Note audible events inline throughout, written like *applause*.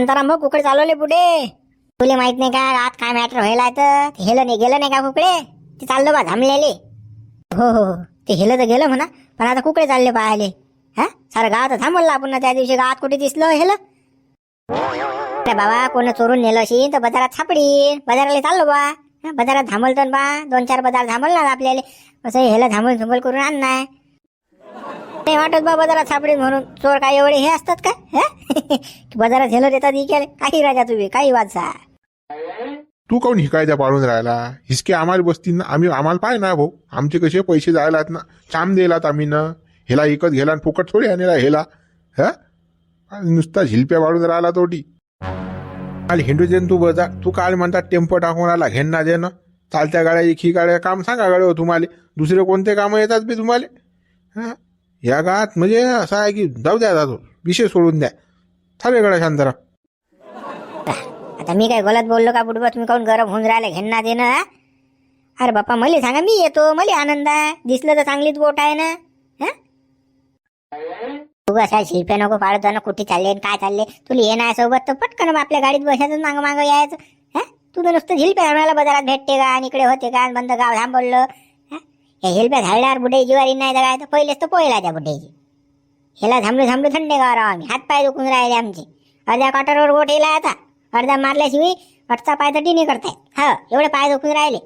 शांताराम भाऊ कुकडे चालवले पुढे तुले माहीत नाही का आत काय मॅटर व्हायला तर हेलं नाही गेलं नाही का कुकडे ते चाललो बा थांबलेले हो हो हो. ते हेलं तर गेलं म्हणा पण आता कुकडे चालले पाहिले हा सारं गाव तर थांबवलं आपण त्या दिवशी गावात कुठे दिसलं हेलं अरे बाबा कोण चोरून नेलं अशी तर बाजारात सापडी बाजाराला चाललो बा बाजारात थांबलतो तर बा दोन चार बाजार थांबल ना आपल्याला असं हेलं थांबून थांबल करून आणणार नाही वाटत बा बाजारात सापडे म्हणून. चोर काय एवढे हे असतात का? हे? *laughs* बाजारात झेलो देतात इकडे काही राजा तुम्ही काही वाचा. तू काऊन हिकायचा पाडून राहिला? हिसके आम्हाला बसतील ना? आम्ही आम्हाला पाय ना भाऊ. आमचे कसे पैसे जायलात ना? चाम दिलात आम्ही ना? हेला इकत घेला आणि फुकट थोडी आणला हेला. हा? नुसता झिलप्या वाढून राहिला तोटी. काल हिंडूजेन तू बजा. तू काल म्हणतात टेम्पो टाकून आला. घेणना देणं. चालत्या गाड्या एक ही गाड्या. काम सांगा गाड्या हो तुम्हाला. दुसरे कोणते कामं येतात बी तुम्हाला? हा? या गावात म्हणजे असं आहे की जाऊ द्या जातो विषय सोडून द्या. चालेल गड्या शांतरा आता मी काय गलत बोललो का बुडबा तुम्ही काऊन गरम होऊन राहिले घेणं देणं हा? अरे बाप्पा मला सांगा मी येतो मला आनंद आहे. दिसलं तर चांगलीच बोट आहे ना हा? तू कसा शिल्पे नको पाळत ना कुठे चालले आणि काय चालले? तुला ये नाही सोबत तर पटकन आपल्या गाडीत बसायचं मागं मागं यायचं हा? तू तर नुसतं झिल्पे घालवायला बाजारात भेटते का? आणि इकडे होते का? आणि बंद गाव थांबवलं. हे हिलप्या घालणार बुढे जिवारी नाही जगाय तर पहिलेच तर पोयला त्या बुड्याची ह्याला थांबलो थांबलो थंडे गाव राव आम्ही. हात पाय दुखून राहिले आमचे. अर्ध्या कॉटरवर गोट येला आता. अर्धा मारल्याशिवाय अटचा पाय तर टिनी करताय हा एवढे पाय दुखून राहिले.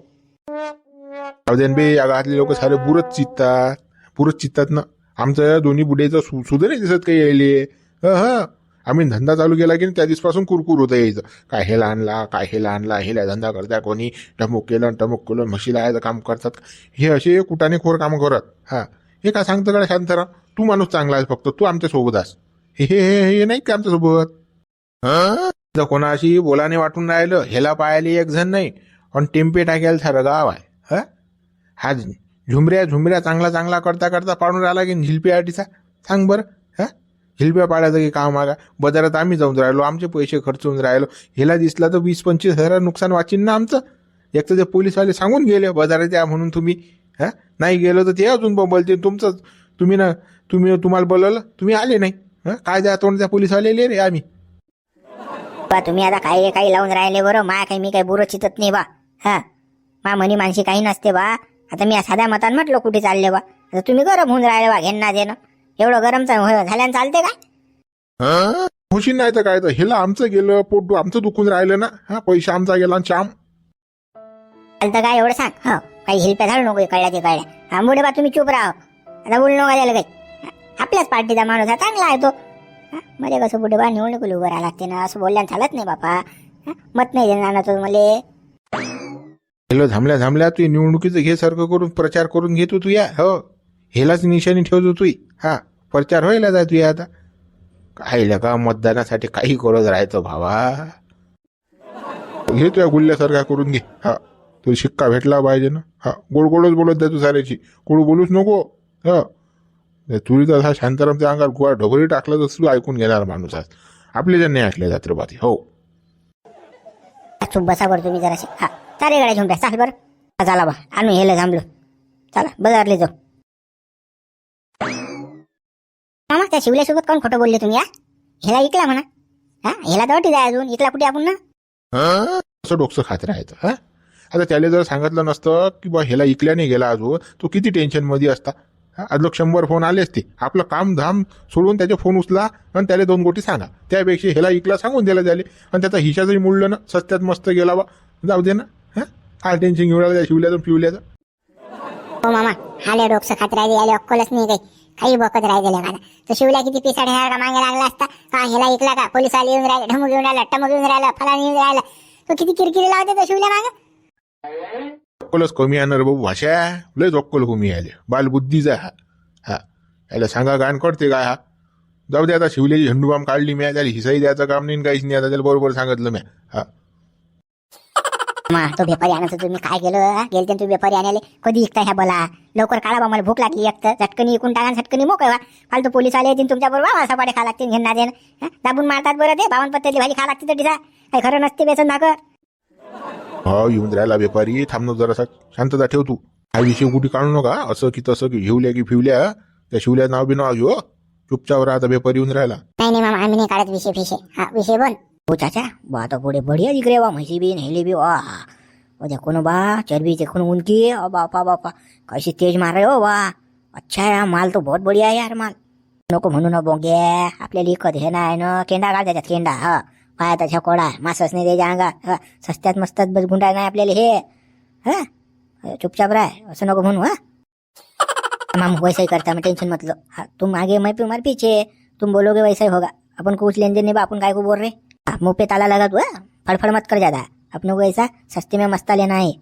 जाऊ बे या गावातले लोक सारे बुरच चित्तात. बुरच चित्तात ना. आमचं दोन्ही बुड्याचं सु सुद्धा नाही दिसत काही यायले. हा. आम्ही धंदा चालू केला की त्या दिवसपासून कुरकुर होतं यायचं. काय हे आणला काय हे आणला हेला धंदा करता कोणी टमुक केलं टमुक केलं म्हशीला यायचं काम करतात. हे असे कुटाने खोर कामं करत. हां. हे काय सांगतं का शांतरा तू माणूस चांगला आहेस फक्त तू आमच्यासोबत आहेस. हे हे हे हे नाही का आमच्यासोबत हां? जर कोणाशी बोलाने वाटून राहिलं हेला पाहायला एक जण नाही. आणि टेम्पे टाकायला सारं गाव आहे. हा? हा झुमऱ्या झुमऱ्या चांगला चांगला करता करता पाडून राहिला की झिलपी आटीचा सांग बरं. हां? हिलव्या पाडायचं की काम आला बाजारात आम्ही जाऊन राहिलो आमचे पैसे खर्च होऊन राहिलो. हिला दिसला तर वीस पंचवीस हजार नुकसान वाचीन ना आमचं. एक तर ते पोलीसवाले सांगून गेले बाजारात या म्हणून तुम्ही हा? नाही गेलो तर ते अजून बोलते तुमचं तुम्ही ना तुम्ही तुम्हाला बोलवलं तुम्ही आले नाही. हा? काय द्या तोंड त्या पोलीसवाले रे आम्ही. बा तुम्ही आता काही काही लावून राहिले बरं. मा काही मी काही बुरं चितत नाही बा. हा? मा म्हणी माणशी काही नसते बा. आता मी साध्या मतान म्हटलं कुठे चालले बा. आता तुम्ही गरम होऊन राहिले बा घेणं देणं. एवढं गरम झाल्यानं चालते हं? खुशी नाही तर काय तर. हेला आमचं गेलं पोट आमचं दुखून राहिलं ना. हा पैसा आमचा गेला चाम चालतं काय एवढं सांग? हो काही हिलप्या घालू नको कळल्या ते कळल्या. हा मुडे बा तुम्ही चुप राहा. आता बोलू नका काही. हा, आपल्याच पार्टीचा माणूस आहे चांगला आहे तो. हा, मध्ये कसं बुडे बा निवडणुकीला उभं राहा लागते ना असं बोलल्यानं चालत नाही बापा. हा, मत नाही देणार ना तो मले. हेलो थांबल्या थांबल्या तू निवडणुकीचं घे सारखं करून प्रचार करून घेतो तू या हो. हेलाच निशाणी ठेवतो तू हा प्रचार व्हायला जाय तुया आता. काहीला का मतदानासाठी काही करत राहायचं भावा? घे तुया गुल्ल्यासारखा करून घे. हा तुला शिक्का भेटला पाहिजे ना. हा गोड गोडच बोलत जा तू साऱ्याची कोण बोलूच नको. हा. तुरी तर हा शांतारामच्या अंगात गुवा ढोबरी टाकलं तर तू ऐकून घेणार माणूस आज. जण नाही असले जात्रपाती. हो. चुप बसा बरं तुम्ही जराशी. हा चालेल गाड्या झुंप्या चाल बरं. हा, चला बा. आणू हेलं थांबलो. चला बाजारले जाऊ. मामा त्या शिवल्यासोबत कोण खोटं बोलले तुम्ही हा? हेला इकला म्हणा. हा? हेला तर वाटी जाय अजून. इकला कुठे आपण ना? हं? असं डोकं खात राहायचं हा? आता त्याला जर सांगितलं नसतं की बा ह्याला इकल्या नाही गेला अजून तो किती टेन्शनमध्ये असता? आज लोक शंभर फोन आले असते. आपलं काम धाम सोडून त्याचे फोन उचला आणि त्याला दोन गोटी सांगा. त्यापेक्षा ह्याला इकला सांगून दिला त्याले. आणि त्याचा हिशा जरी मुडलं ना सस्त्यात मस्त गेला बा. जाऊ दे ना हा? काय टेन्शन घेऊन राहिलं शिवल्याचं पिवल्याचं. हो मामा. हाले डोकसं खात राहिले याले अक्कलच नाही काही. काही बकत राहिले मला तर शिवला किती पिसाड का मागे लागला असता. का ह्याला ऐकला का? पोलीस आले येऊन राहिले ढमू घेऊन राहिला टमू घेऊन राहिला फला येऊन राहिला. तो किती किरकिरी लावते तो शिवल्या मागे? अक्कलच कमी आणणार बाबू भाषा लयच अक्कल कमी आले बालबुद्धीचा हा. हा. याला सांगा गाण करते काय हा? जाऊ दे आता शिवल्याची झेंडूबाम काढली मी त्याला हिसाई द्यायचं काम नाही काहीच नाही. आता त्याला बरोबर सांगितलं मी. हा. मा तो व्यापारी आणायचं तुम्ही काय केलं गेलते तू व्यापारी आणायला. कधी इकता ह्या बोला? लवकर काढा बा मला भूक लागली एक तर. झटकनी इकून टाका झटकनी मोकळवा फालतू पोलीस आले येतील तुमच्या बरोबर वासा पाडे खा लागतील घेणार देणं? दाबून मारतात बरं ते बावन पत्त्याची भाजी खा लागते तर काही खरं नसते बेसन नाकर हा येऊन राहिला व्यापारी थांबणं जरासा शांतता ठेव तू. हा विषय कुठे काढू नका. असं की तसं की घेऊल्या की फिवल्या त्या शिवल्या नाव बी नाव घेऊ. चुपचाप राहता व्यापारी येऊन राहिला. नाही नाही मामा आम्ही नाही काढत विषय फिशे हा विषय बन हो चाचा बा तो पुढे बढिया दिख रहे वा म्हैसी बी नेली बी वा वो देखो ना बा चर्बी देखो ना उनकी। ओ बापा बापा कैसी तेज मार रहे हो बा? अच्छा यार, माल तो बहुत बढ़िया आहे यार माल। नको म्हणू ना बोंगे आपल्याला इकत हे नाही ना? केंडा घाल त्याच्यात केंडा हा। त्याच्या कोडा मासच नाही द्यायच्या अंगा हा, सस्त्यात मस्तात बस गुंडा नाही आपल्याला हे? हा चुपचाप राह असं नको म्हणू हा? माम वैसा ही करता मैं टेंशन मत लो। तुम आगे मैं तुम्हारे पीछे। तुम बोलोगे वैसा ही होगा। अपन को कुछ लेन देन नहीं बा अपन काय को बोल रहे। हाँ, मुंह पे ताला लगा तू हाँ? फड़फड़ मत कर ज्यादा। अपने को ऐसा सस्ते में मस्ता लेना है।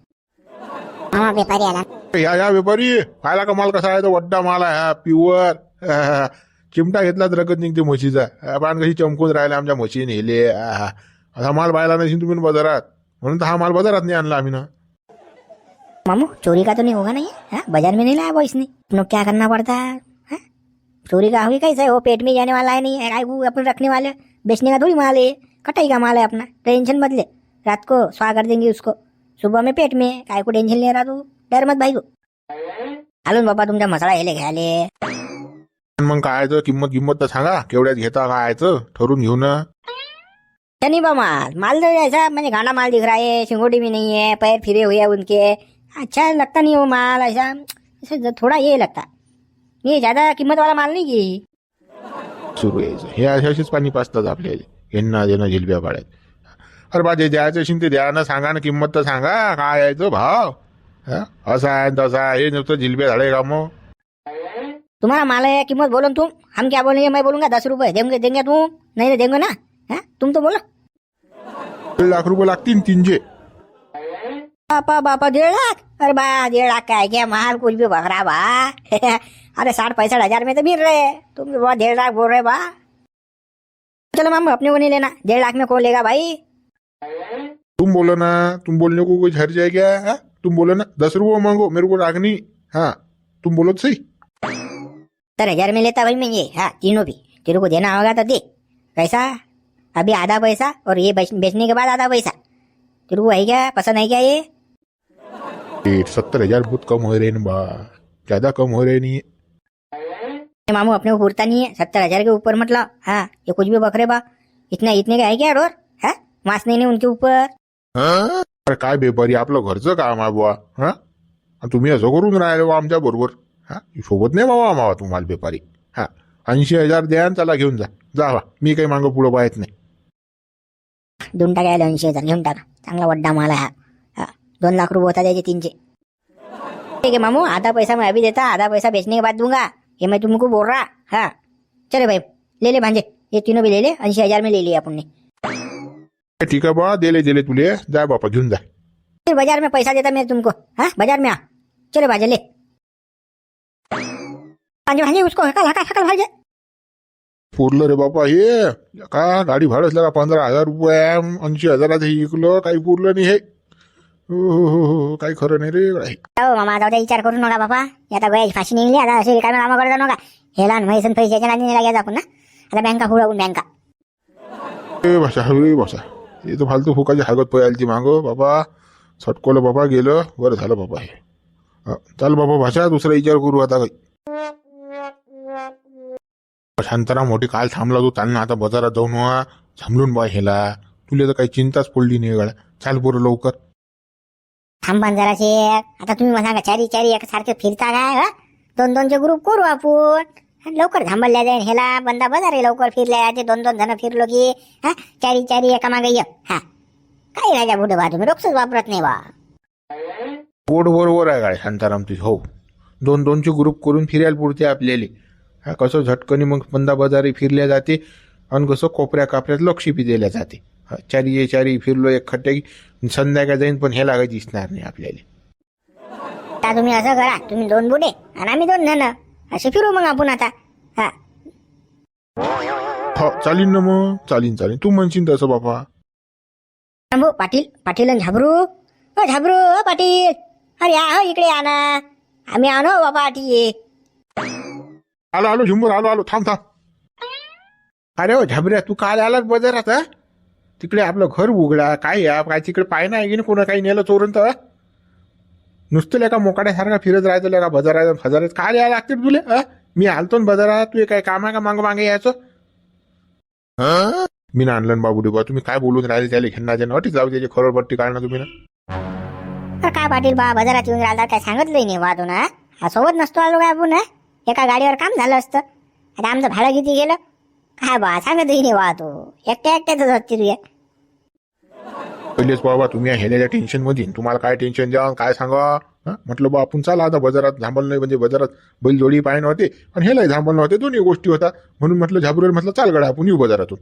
मामा व्यापारी आला। या या व्यापारी पाहिला का माल कसा आहे? तो वड्डा माल आहे हा प्युअर हा, चिमटा घेतला तर रगत निघते म्हशीचा. हा, पान कशी चमकून राहिले आमच्या म्हशी नेले हा. असा माल पाहिला नाही तुम्ही बाजारात. म्हणून तर हा माल बाजारात नाही आणला आम्ही ना. मामू चोरी का तो नहीं होगा नहीं हाँ? बाजार में नहीं लाया वो इसने अपनों को क्या करना पड़ता? है? हाँ? चोरी का हुई कैसे? वो पेट में जाने वाला है नहीं है अपन रखने वाले। बेचने का थोड़ी माल है। कटाई का माल है अपना? टेंशन मत ले। रात को स्वा कर देंगे उसको। सुबह में पेट में काय को टेंशन ले रहा तू? डर मत भाई तू। आलो ना बाबा तुमच्या मसाला हेले पण मग काय तर किंमत किंमत तर सांगा. केवढ्यात घेता काय तर ठरून घेऊ ना. नहीं बा माल. माल तो ऐसा मैंने माल दिख रहा है सिंगोटी भी नहीं है पैर फिरे हुए हैं उनके. अच्छा लगता नहीं वो माल ऐसा थोड़ा ये लगता। ये ज्यादा कीमत वाला माल नहीं की? सुरू यायचं. हे असेच पाणी पाचतात आपल्याला. यांना देणं जिलब्या पाड्यात. अरे बा जे द्यायचं असेल ते द्या ना सांगा ना किंमत तर सांगा. काय यायचं भाव? हा? असा आहे तसा आहे हे नुसतं जिलब्या झाडे का मग तुम्हारा माल है कीमत बोलो ना तुम हम क्या बोलेंगे मैं बोलूंगा दस रुपए देंगे देंगे तुम नहीं तो देंगे ना. हाँ? तुम तो बोलो. दीड लाख रुपये लागतील तीनशे. बापा बापा डेढ़ लाख? अरे बा डेढ़ लाख का है क्या माल कुछ भी बकरा बा. *laughs* अरे साठ पैंसठ हजार में तो मिल रहे. तुम तो बहुत डेढ़ लाख बोल रहे बा. चलो मामू अपने को नहीं लेना। डेढ़ लाख में कौन लेगा भाई? तुम बोलो ना तुम बोलने को कुछ हर्ज है क्या? हा? तुम बोलो ना दस रुपये मांगो मेरे को रागनी हाँ तुम बोलो तो सही। सत्तर हज़ार में लेता भाई मैं ये हाँ तीनों भी। तेरे को देना होगा तो दे। कैसा अभी आधा पैसा और ये बेचने के बाद आधा पैसा। तेरे को है क्या? पसंद है क्या ये? ये सत्तर हज़ार बहुत कम हो रहे हैं बा। ज़्यादा कम हो रहे नहीं है। मामू अपने को नहीं है। सत्तर हजार के ऊपर मतलब हाँ ये कुछ भी बकरे बा। इतना इतने का है क्या रोर? हाँ? मांस नहीं नहीं उनके ऊपर। अरे काय बेपारी आपलं घरचं काम आहे बुवा हा? तुम्ही असं करून राहिले बा आमच्या बरोबर हा? सोबत नाही बाबा आम्हाला तुम्हाला बेपारी हा? ऐंशी हजार द्या आणि त्याला घेऊन जा. जा मी काही मागं पुढं पाहत नाही. देऊन टाकायला ऐंशी हजार घेऊन टाका. चांगला वड्डा माल आहे हा हाँ, दोन लाख रुपये होता त्याचे तीनशे. ठीक है मामू आधा पैसा मैं अभी देता आधा पैसा बेचने के बाद दूंगा. ये मैं तुमको बोल रहा हाँ। चले भाई ले ले भांजे। ये तीनों भी ले ले ऐंशी हज़ार में ले लिया अपन ने। ठीक आहे बा दिले दिले तुले जा बापा घेऊन जा। फिर बाज़ार में पैसा देता मैं तुमको हाँ बाज़ार में आ। चलो भाजे ले। भांजे भांजे उसको हकल हकल हकल भांजे। पुरलं रे बापा हे का गाडी भाडं असलं का पंधरा हज़ार रुपये ऐंशी हजाराचं हे इकलं काही पुरलं नाही हे। हो हो हो हो काही खरं नाही रे. काही हो मामा जाऊ द्या विचार करू नका हे आता गोयाची फाशी निघली आता असे रिकामे कामं करता नका. हे लहान म्हैसन पैशाच्या नादी लागायचं आपण ना. आता बँका फुडवून बँका ए भाषा हे भाषा. हे तर फालतू फुकाची हागत पळायची मागं. बाबा सटकोलं बाबा गेलं. बरं झालं बाबा हे. हा, चाल बाबा भाषा दुसरा विचार करू आता काही. शांताराम मोठी काल थांबला तू चालना आता बाजारात जाऊन वा थांबलून बा हेला. तुला तर काही चिंताच पडली नाही गळ्या चाल बरं लवकर. थांबा जराशे आता तुम्ही म्हणा का चारी चारी एकसारखे फिरता काय हं? दोन दोनचे ग्रुप करू आपण. लवकर थांबल्या जाईल ह्याला बंदा बाजार लवकर फिरल्या. ते दोन दोन जण फिरलो की हा? चारी चारी एका मागे एक. हा. काय राजा बुडे बा तुम्ही रोखच वापरत नाही बा. पोट बरोबर आहे काय शांताराम तुझ? हो. दोन दोनचे ग्रुप करून फिरायला पुरते आपल्याला. हा कसं झटकनी मग बंदा बाजारी फिरल्या जाते आणि कसं कोपऱ्या कापऱ्यात लक्ष बी दिल्या जाते. चारी चारी फिरलो एक खट्टे संध्याकाळ जाईन पण हे लागायची दिसणार नाही आपल्याला. आता तुम्ही असं करा तुम्ही दोन बुडे आणि आम्ही दोन जण असे फिरू मग आपण आता. हा. हो चालीन ना मग. चालीन चालीन. तू म्हणशील तसं बापा. थांबू पाटील पाटील आणि झाबरू. झाबरू ओ पाटील. अरे या हो इकडे या ना. आम्ही आणो बाबा पाटील आलो आलो झुंबर आलो आलो. थांब थांब. अरे हो झाबऱ्या तू काल आलास बाजारात हा? तिकडे आपलं घर उघडा काय या काय तिकडे पाय नाही की कोणा काही नेलं चोरून तर? नुसतं का मोकाड्यासारखा फिरत राहायचं लेका बाजारात हजारात. काय यायला लागते तुले अ? मी आलतो ना बाजारात तू काय काम आहे का मागं मागे यायचं? मी ना आणलं बाबू बा तुम्ही काय बोलून राहिले त्याला घेणार ना जाऊ त्याची खरोबर पट्टी काढणार तुम्ही ना. काय पाटील बा बाजारात येऊन राहिला काय सांगितलंय नाही वादून हा सोबत नसतो आलो काय आपण एका गाडीवर काम झालं असतं. आता आमचं भाडं किती गेलं? काय बा सांगत नाही वाहतो एकट्या एकट्याच असते तुझ्या पहिलेच बाबा तुम्ही या टेन्शनमध्ये टेन्शनमध्ये तुम्हाला काय टेन्शन द्या काय सांगा? म्हटलं बा आपण चला आता बाजारात. झांबल नाही म्हणजे बाजारात बैलजोडी पाय नव्हते आणि हेलाही झांबल नव्हते. दोन्ही गोष्टी होता. म्हणून म्हटलं झाबरोल म्हटलं चाल गडा आपण येऊ बाजारातून.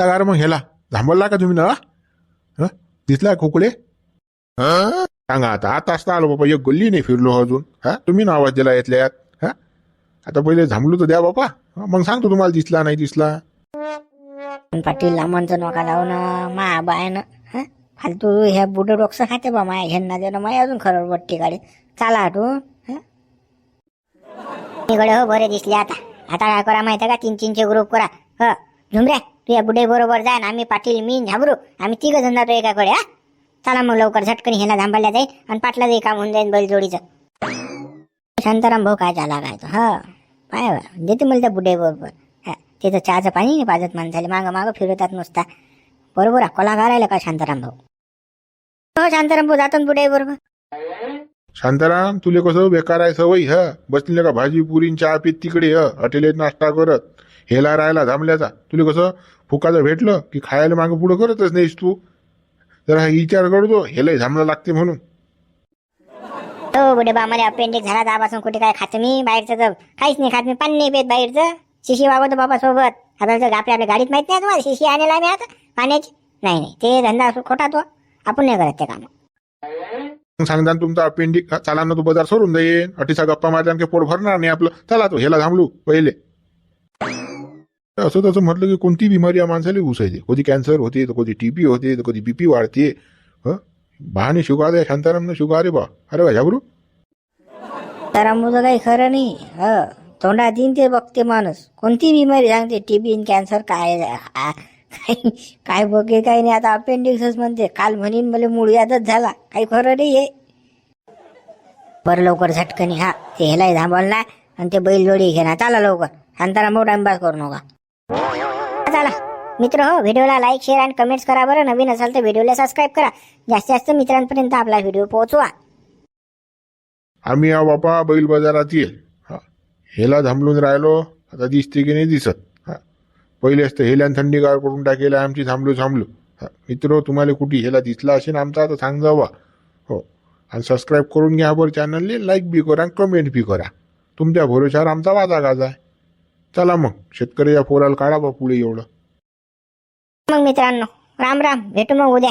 गार मग ह्याला झांबलला का तुम्ही ना दिसला खोकळे सांगा आता. आता असता आलो बाबा. एक गल्ली नाही फिरलो अजून. हा? तुम्ही ना आवाज दिला येतल्यात हा? आता पहिले झांबलो तर द्या बाबा. मग सांगतो तुम्हाला दिसला नाही दिसला. पाटील लांबचं नका जाऊ ना. मा बायनं हं? फालतू ह्या बुडं डोकसं खाते बा माया ह्यांना देणं माया अजून खरं बट्टी गाडी. चाला हटू इकडे हो बरे दिसले आता. आता काय करा माहिती का? तीन तीनचे ग्रुप करा. हो, ह झुमऱ्या तू या बुडे बरोबर जाय ना. आम्ही पाटील मी झाबरू आम्ही तिघ जण जातो एकाकडे हा? चला मग लवकर झटकन ह्याला थांबायला जाईल आणि पाटला जाईल काम होऊन जाईल बैलजोडीचं. शांताराम भाऊ काय झाला काय तो? हा पाय बा, देते मला त्या बुडे बरोबर. तिथं चहाचं पाणी नाही पाजत माणसाले. मागं मागं फिरतात नुसता. बरोबर कलाकार आहे का शांताराम भाऊ? हो शांताराम भाऊ जातो बुडे बरोबर. शांताराम तुले कसं बेकार आहे सवय ह? बसले का भाजी पुरी चहा पीत तिकडे ह? हॉटेलेत नाश्ता करत. हेला राहायला थांबल्याचा. तुले कसं फुकाचं भेटलं की खायला मागं पुढं करतच नाहीस तू? जरा विचार करतो. हेलाही थांबला लागते म्हणून. हो बुडे बा मला अपेंडिक्स झाला. त्यापासून कुठे काय खात मी? बाहेरचं तर काहीच नाही खात मी. पाणी नाही पेत बाहेरचं. शिशी वागवतो बाबा सोबत आता जर आपल्या आपल्या गाडीत माहीत नाही तुम्हाला शिशी आणेला मी आता. पाण्याची? नाही नाही. ते धंदा खोटा तो. आपण नाही करत ते काम. मग सांगता तुमचा अपेंडिक चाला ना तू बाजार सोडून जाईन. अटीचा गप्पा मारल्या की पोट भरणार नाही आपलं. चला तो हेला थांबलो पहिले. असं तसं म्हटलं की कोणती बिमारी या माणसाला घुसायची? कधी कॅन्सर होते तर कधी टीबी होते तर कधी बीपी वाढते. ह? बहाने शुगार आहे शांतारामनं शुगार आहे बा. अरे वा झाबरू तर काही खरं नाही. ह. तोंडात येईन ते बघते माणूस. कोणती बिमारी सांगते? टीबी कॅन्सर काय काय बघे काही नाही. आता अपेंडिक्सच म्हणते. काल म्हणीन मला मुळव्यातच झाला. काही खरं नाही आहे. बरं लवकर झटकनी हा ते ह्यालाही थांबवलं ना आणि ते बैलजोडी घेणार चला लवकर. शांताराम मोठा टाइमपास करू नका. चला. मित्र हो व्हिडिओला लाईक शेअर आणि कमेंट्स करा बरं. नवीन असाल तर व्हिडिओला सबस्क्राईब करा. जास्तीत जास्त मित्रांपर्यंत आपला व्हिडिओ पोहोचवा. आम्ही या बापा बैल बाजारात येईल. हेला थांबलून राहिलो आता दिसते की नाही दिसत. हां. पहिले असतं हेल्यान थंडीगार करून टाकेल आमची थांबलो थांबलो. हा. मित्र तुम्हाला कुठे हेला दिसला असेल आमचा आता सांग जावा. हो. आणि सबस्क्राईब करून घ्या बरं चॅनलले लाईक बी करा कमेंट बी करा. तुमच्या भरोशावर आमचा वाजा गाजा आहे. चला मग शेतकरी या पोराला काढा बा पुढे एवढं. मग मित्रांनो राम राम भेटू मग उद्या.